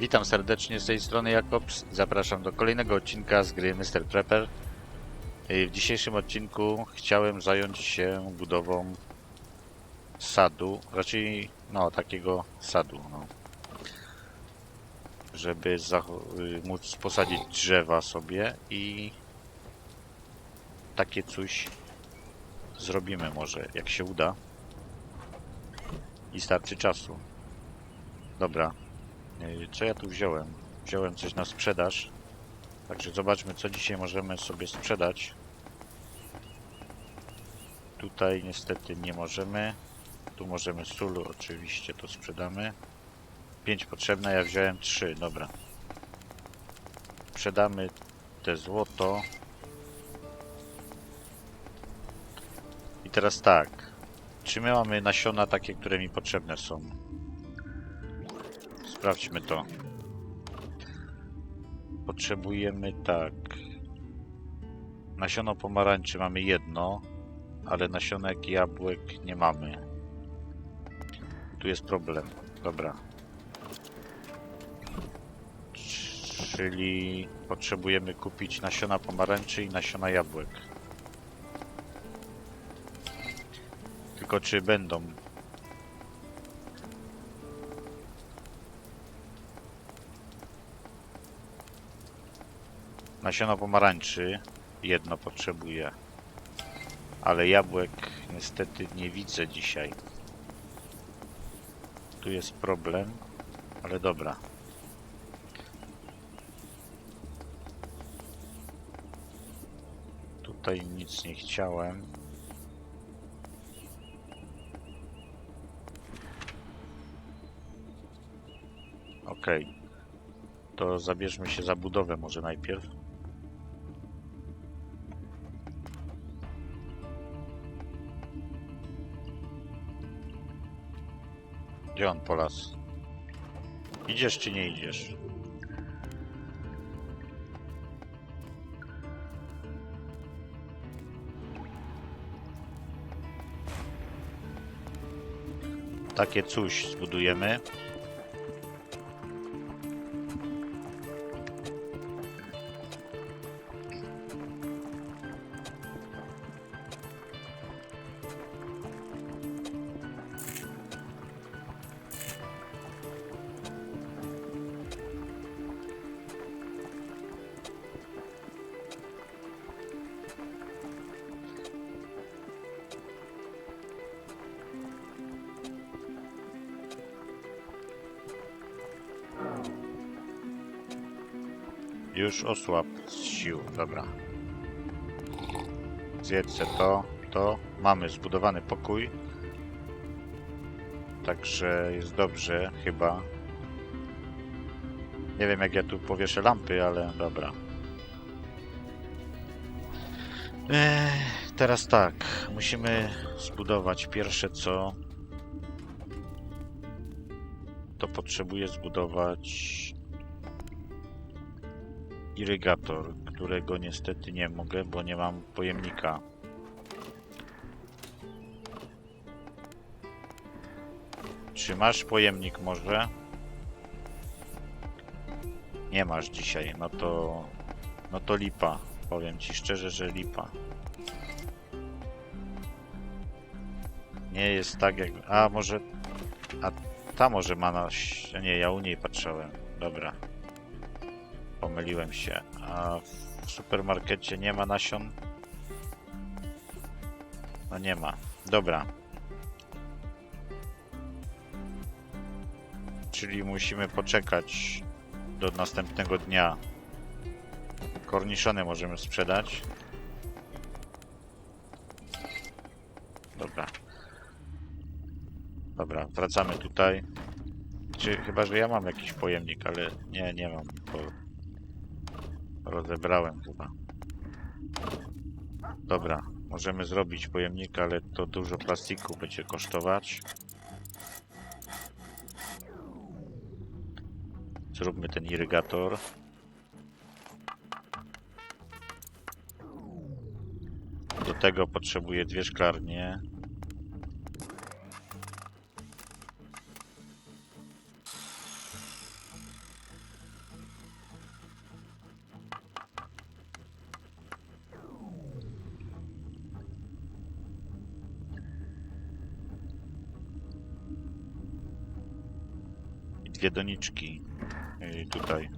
Witam serdecznie z tej strony Jakobs. Zapraszam do kolejnego odcinka z gry Mr. Prepper. W dzisiejszym odcinku chciałem zająć się budową sadu, raczej no takiego sadu, no. Żeby y, móc posadzić drzewa sobie i takie coś zrobimy może, jak się uda. I starczy czasu. Dobra, Yy, Co ja tu wziąłem? Wziąłem coś na sprzedaż. Także zobaczmy, co dzisiaj możemy sobie sprzedać. Tutaj niestety nie możemy. Tu możemy sól, oczywiście to sprzedamy. 5 potrzebne, ja wziąłem 3, dobra. Sprzedamy te złoto. I teraz tak. Czy my mamy nasiona takie, które mi potrzebne są? Sprawdźmy to. Potrzebujemy tak. Nasiono pomarańczy mamy jedno, ale nasionek jabłek nie mamy. Tu jest problem. Dobra. Czyli potrzebujemy kupić nasiona pomarańczy i nasiona jabłek. Tylko czy będą Nasiona pomarańczy jedno potrzebuję. Ale jabłek niestety nie widzę dzisiaj. Tu jest problem, ale dobra. Tutaj nic nie chciałem. Okej. To zabierzmy się za budowę może najpierw. Gdzie on po las? Idziesz czy nie idziesz? Takie coś zbudujemy. Już osłab z sił, dobra. Zjedzę to, to. Mamy zbudowany pokój. Także jest dobrze, chyba. Nie wiem jak ja tu powieszę lampy, ale dobra. Ech, teraz tak, musimy zbudować pierwsze co. To potrzebuję zbudować irygator, którego niestety nie mogę, bo nie mam pojemnika. Czy masz pojemnik może? Nie masz dzisiaj, no to... No to lipa. Powiem ci szczerze, że lipa. Nie jest tak jak... A może... A ta może ma na... Nie, ja u niej patrzałem. Dobra. Pomyliłem się. A w supermarkecie nie ma nasion? No nie ma. Dobra. Czyli musimy poczekać do następnego dnia. Korniszony możemy sprzedać. Dobra. Dobra, wracamy tutaj. Czy chyba, że ja mam jakiś pojemnik, ale nie, nie mam. Bo rozebrałem chyba. Dobra, możemy zrobić pojemnik, ale to dużo plastiku będzie kosztować. Zróbmy ten irygator. Do tego potrzebuję dwie szklarnie. Dwie doniczki. Yy, tutaj.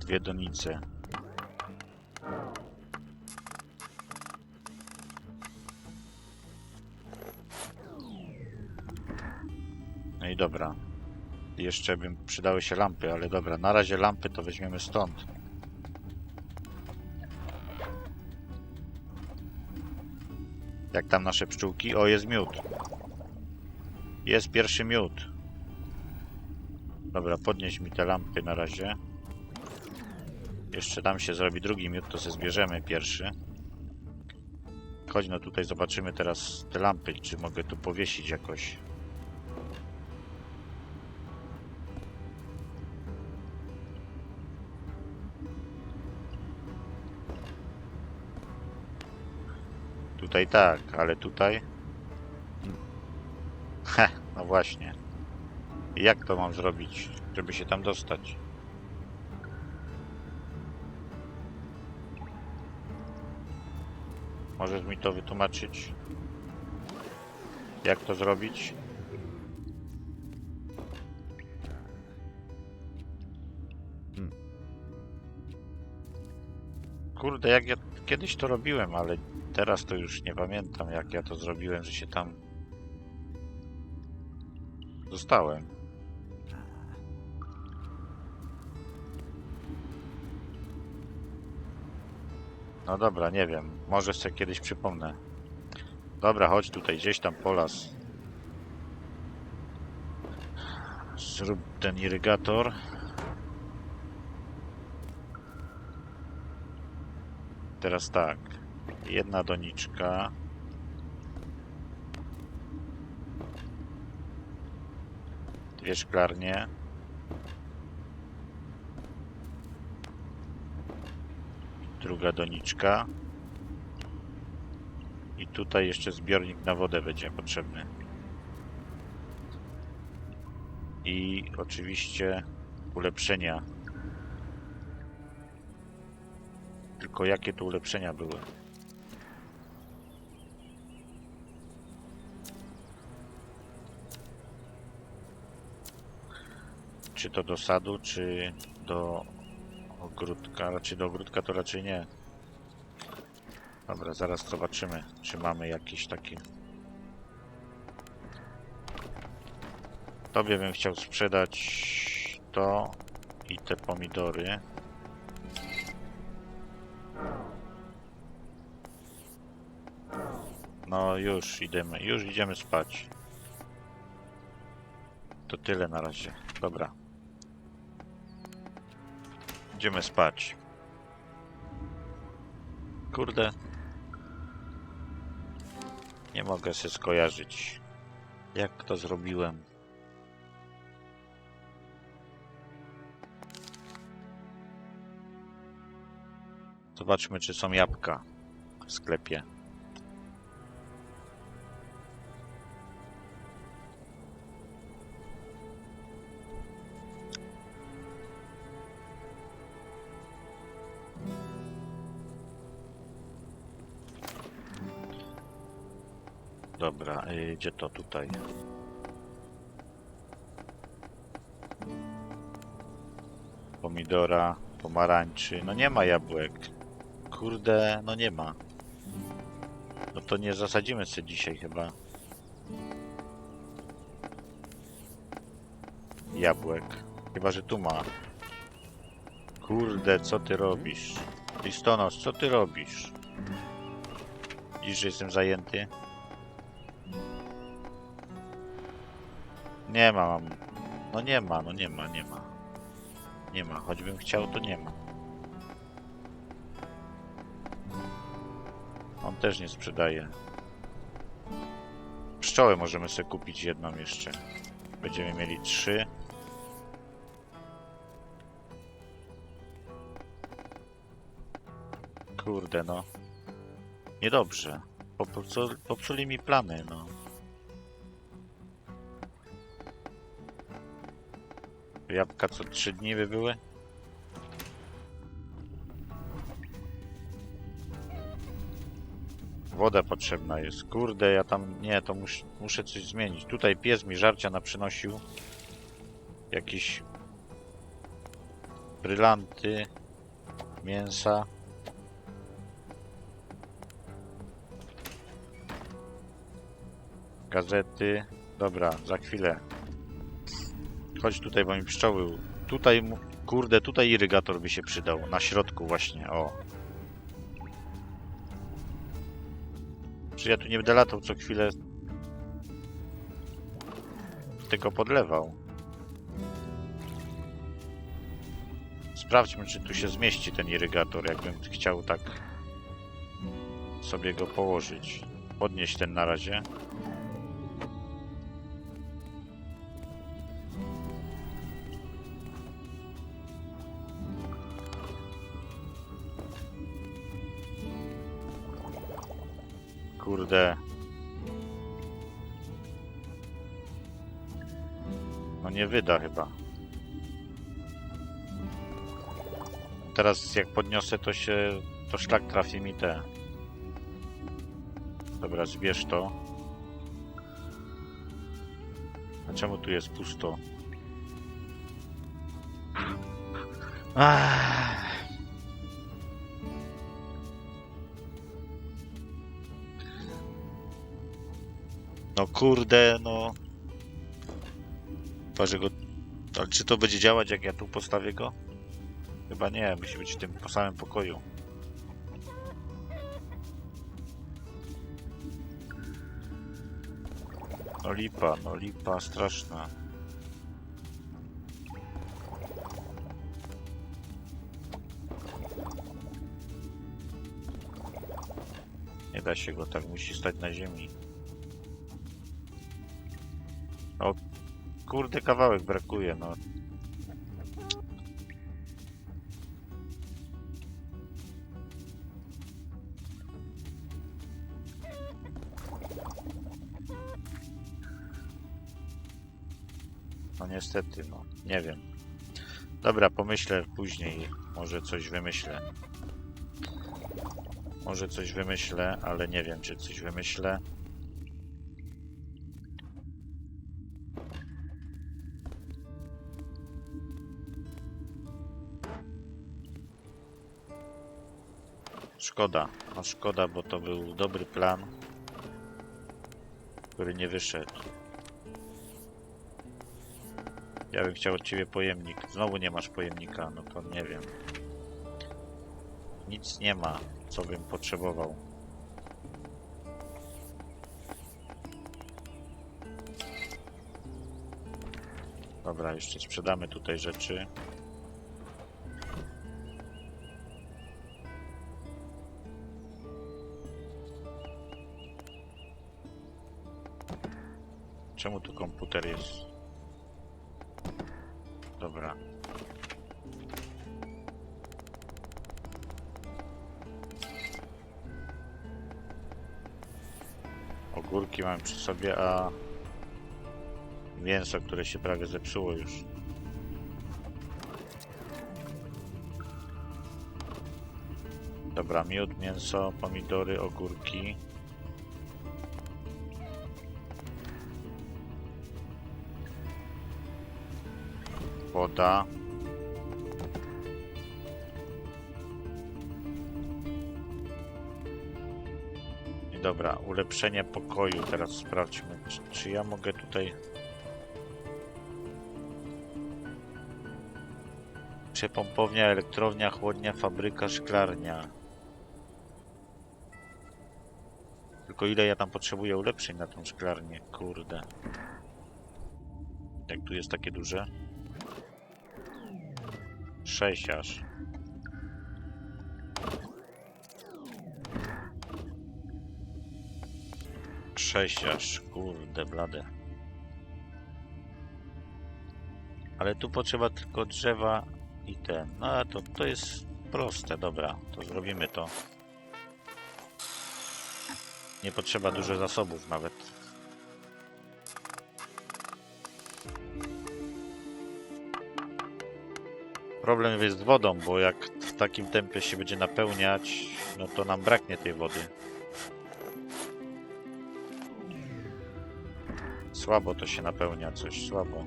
Dwie donice. No i dobra. Jeszcze bym przydały się lampy, ale dobra, na razie lampy to weźmiemy stąd. Jak tam nasze pszczółki? O, jest miód. Jest pierwszy miód. Dobra, podnieś mi te lampy na razie. Jeszcze tam się zrobi drugi miód, to sobie zbierzemy pierwszy. Chodź no tutaj zobaczymy teraz te lampy, czy mogę tu powiesić jakoś. Tutaj tak, ale tutaj... Heh, no właśnie. Jak to mam zrobić, żeby się tam dostać? Możesz mi to wytłumaczyć? Jak to zrobić? Kurde, jak ja kiedyś to robiłem, ale teraz to już nie pamiętam, jak ja to zrobiłem, że się tam dostałem. No dobra, nie wiem. Może sobie kiedyś przypomnę. Dobra, chodź tutaj, gdzieś tam po las. Zrób ten irygator. Teraz tak. Jedna doniczka. Dwie szklarnie. Druga doniczka. I tutaj jeszcze zbiornik na wodę będzie potrzebny. I oczywiście ulepszenia. Tylko jakie tu ulepszenia były? Czy to do sadu, czy do ogródka? Raczej do ogródka to raczej nie. Dobra, zaraz zobaczymy, czy mamy jakieś takie. Tobie bym chciał sprzedać to i te pomidory. No już idziemy, już idziemy spać. To tyle na razie. Dobra. Idziemy spać. Kurde. Nie mogę się skojarzyć. Jak to zrobiłem? Zobaczmy, czy są jabłka w sklepie. Y, gdzie to tutaj? Pomidora, pomarańczy. No nie ma jabłek. Kurde, no nie ma. No to nie zasadzimy sobie dzisiaj chyba. Jabłek. Chyba, że tu ma. Kurde, co ty robisz? Listonosz, co ty robisz? Widzisz, że jestem zajęty? Nie ma, mam. No nie ma, no nie ma, nie ma. Nie ma, choćbym chciał, to nie ma. On też nie sprzedaje. Pszczoły możemy sobie kupić jedną jeszcze. Będziemy mieli trzy. Kurde, no. Niedobrze. Popsu- Popsuli mi plany, no. Jabłka co trzy dni by były? woda potrzebna jest. Kurde, ja tam... Nie, to mus, muszę coś zmienić. Tutaj pies mi żarcia naprzynosił. Jakieś... Brylanty. Mięsa. Gazety. Dobra, za chwilę. Chodź tutaj, bo mi pszczoły... Tutaj, kurde, tutaj irygator by się przydał. Na środku właśnie, o. Czy ja tu nie będę latał co chwilę tylko podlewał. Sprawdźmy, czy tu się zmieści ten irygator, jakbym chciał tak sobie go położyć. Podnieść ten na razie. Wyda chyba. Teraz jak podniosę to się... to szlak trafi mi te. Dobra, zbierz to. A czemu tu jest pusto? Ach. No kurde, no. Chyba, że go... Ale czy to będzie działać jak ja tu postawię go? Chyba nie, musi być w tym samym pokoju. No lipa, no lipa straszna. Nie da się go tak, musi stać na ziemi. Kurde kawałek brakuje, no. No niestety, no. Nie wiem. Dobra, pomyślę później. Może coś wymyślę. Może coś wymyślę, ale nie wiem, czy coś wymyślę. Szkoda. No szkoda, bo to był dobry plan, który nie wyszedł. Ja bym chciał od ciebie pojemnik. Znowu nie masz pojemnika, no to nie wiem. Nic nie ma, co bym potrzebował. Dobra, jeszcze sprzedamy tutaj rzeczy. Czemu tu komputer jest? Dobra. Ogórki mam przy sobie, a mięso, które się prawie zepsuło już. Dobra, miód, mięso, pomidory, ogórki. Woda. I dobra, ulepszenie pokoju. Teraz sprawdźmy, czy, czy ja mogę tutaj... Przepompownia, elektrownia, chłodnia, fabryka, szklarnia. Tylko ile ja tam potrzebuję ulepszeń na tą szklarnię? Kurde. Jak tu jest takie duże? 6 aż. Sześć aż, kurde blade. Ale tu potrzeba tylko drzewa i ten. No to, to jest proste, dobra, to zrobimy to. Nie potrzeba dużo zasobów nawet. problem jest z wodą, bo jak w takim tempie się będzie napełniać, no to nam braknie tej wody. Słabo to się napełnia coś, słabo.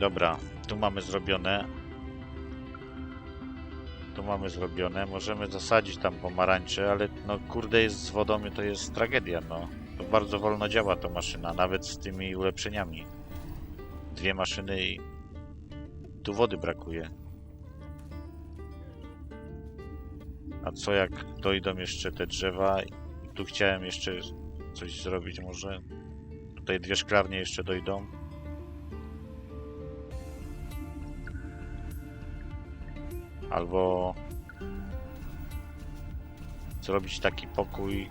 Dobra, tu mamy zrobione. Mamy zrobione. Możemy zasadzić tam pomarańcze, ale no kurde jest z wodą to jest tragedia, no. To bardzo wolno działa ta maszyna, nawet z tymi ulepszeniami. Dwie maszyny i tu wody brakuje. A co jak dojdą jeszcze te drzewa? Tu chciałem jeszcze coś zrobić może. Tutaj dwie szklarnie jeszcze dojdą. Albo zrobić taki pokój.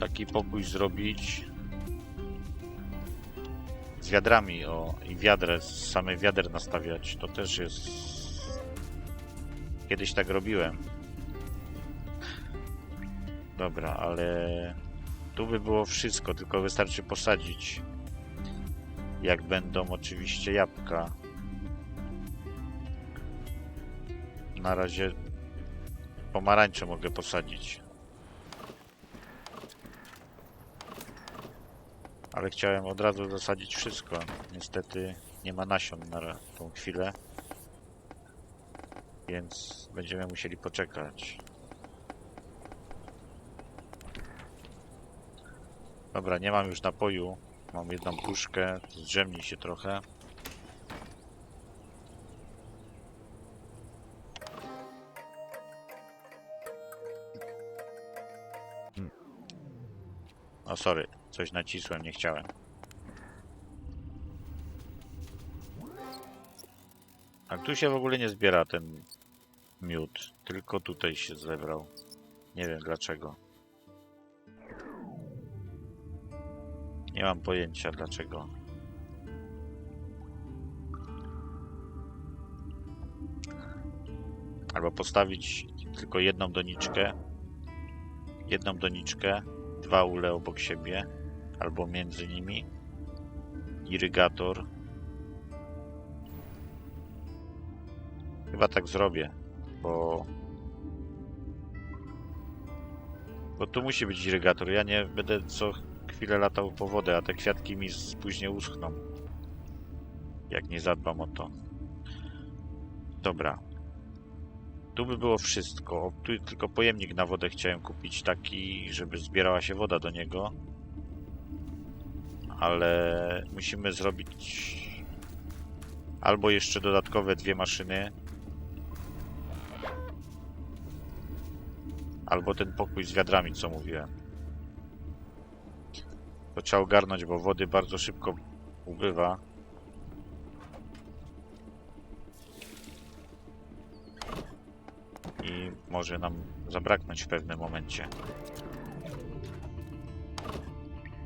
Taki pokój zrobić z wiadrami o i wiadrę, samych wiader nastawiać. To też jest. Kiedyś tak robiłem. Dobra, ale tu by było wszystko, tylko wystarczy posadzić. Jak będą oczywiście jabłka. Na razie pomarańcze mogę posadzić. Ale chciałem od razu zasadzić wszystko. Niestety nie ma nasion na tą chwilę. Więc będziemy musieli poczekać. Dobra, nie mam już napoju. Mam jedną puszkę. Zdrzemnij się trochę. O, sorry. Coś nacisłem, nie chciałem. A tu się w ogóle nie zbiera ten miód. Tylko tutaj się zebrał. Nie wiem dlaczego. Nie mam pojęcia dlaczego. Albo postawić tylko jedną doniczkę. Jedną doniczkę, dwa ule obok siebie, albo między nimi. Irygator. Chyba tak zrobię, bo bo tu musi być irygator. Ja nie będę co chwilę latał po wodę, a te kwiatki mi później uschną. Jak nie zadbam o to. Dobra. Tu by było wszystko. Tu tylko pojemnik na wodę chciałem kupić taki, żeby zbierała się woda do niego. Ale musimy zrobić albo jeszcze dodatkowe dwie maszyny. Albo ten pokój z wiadrami, co mówiłem. To trzeba ogarnąć, bo wody bardzo szybko ubywa. I może nam zabraknąć w pewnym momencie.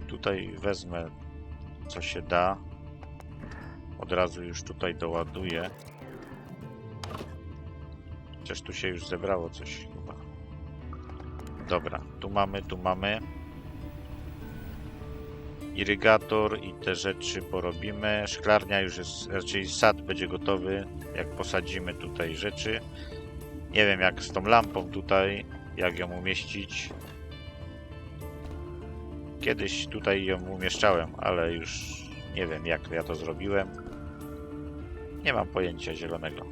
Tutaj wezmę co się da. Od razu już tutaj doładuję. Chociaż tu się już zebrało coś chyba. Dobra, tu mamy, tu mamy. Irygator i te rzeczy porobimy. Szklarnia już jest, raczej sad będzie gotowy, jak posadzimy tutaj rzeczy. Nie wiem jak z tą lampą tutaj, jak ją umieścić. Kiedyś tutaj ją umieszczałem, ale już nie wiem jak ja to zrobiłem. Nie mam pojęcia zielonego.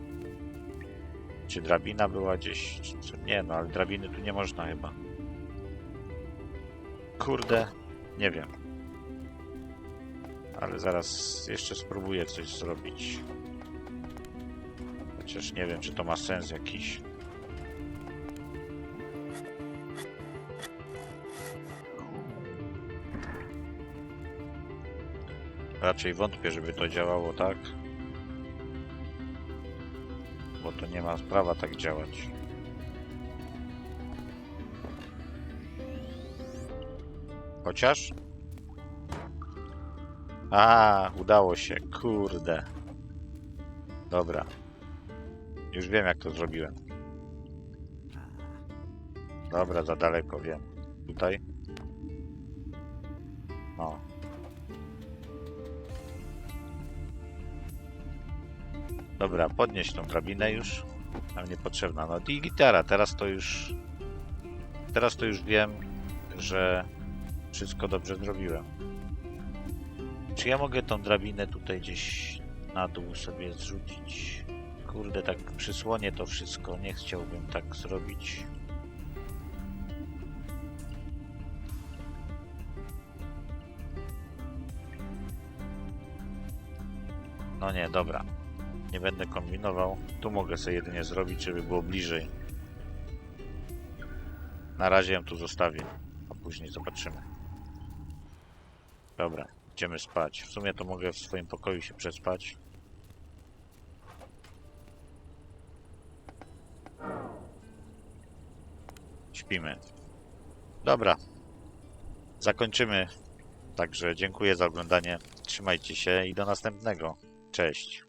Czy drabina była gdzieś? Czy? Nie no, ale drabiny tu nie można chyba. Kurde, nie wiem. Ale zaraz jeszcze spróbuję coś zrobić. Chociaż nie wiem, czy to ma sens jakiś. Raczej wątpię, żeby to działało tak. Bo to nie ma prawa tak działać. Chociaż? A, udało się, kurde. Dobra. Już wiem, jak to zrobiłem. Dobra, za daleko wiem. Tutaj? No. Dobra, podnieś tą drabinę już. Nam niepotrzebna. No i gitara, teraz to już... Teraz to już wiem, że wszystko dobrze zrobiłem. Czy ja mogę tą drabinę tutaj gdzieś na dół sobie zrzucić? Kurde, tak przysłonię to wszystko. Nie chciałbym tak zrobić. No nie, dobra. Nie będę kombinował. Tu mogę sobie jedynie zrobić, żeby było bliżej. Na razie ją tu zostawię, a później zobaczymy. Dobra, idziemy spać. W sumie to mogę w swoim pokoju się przespać. Dobra. Zakończymy. Także dziękuję za oglądanie. Trzymajcie się i do następnego. Cześć.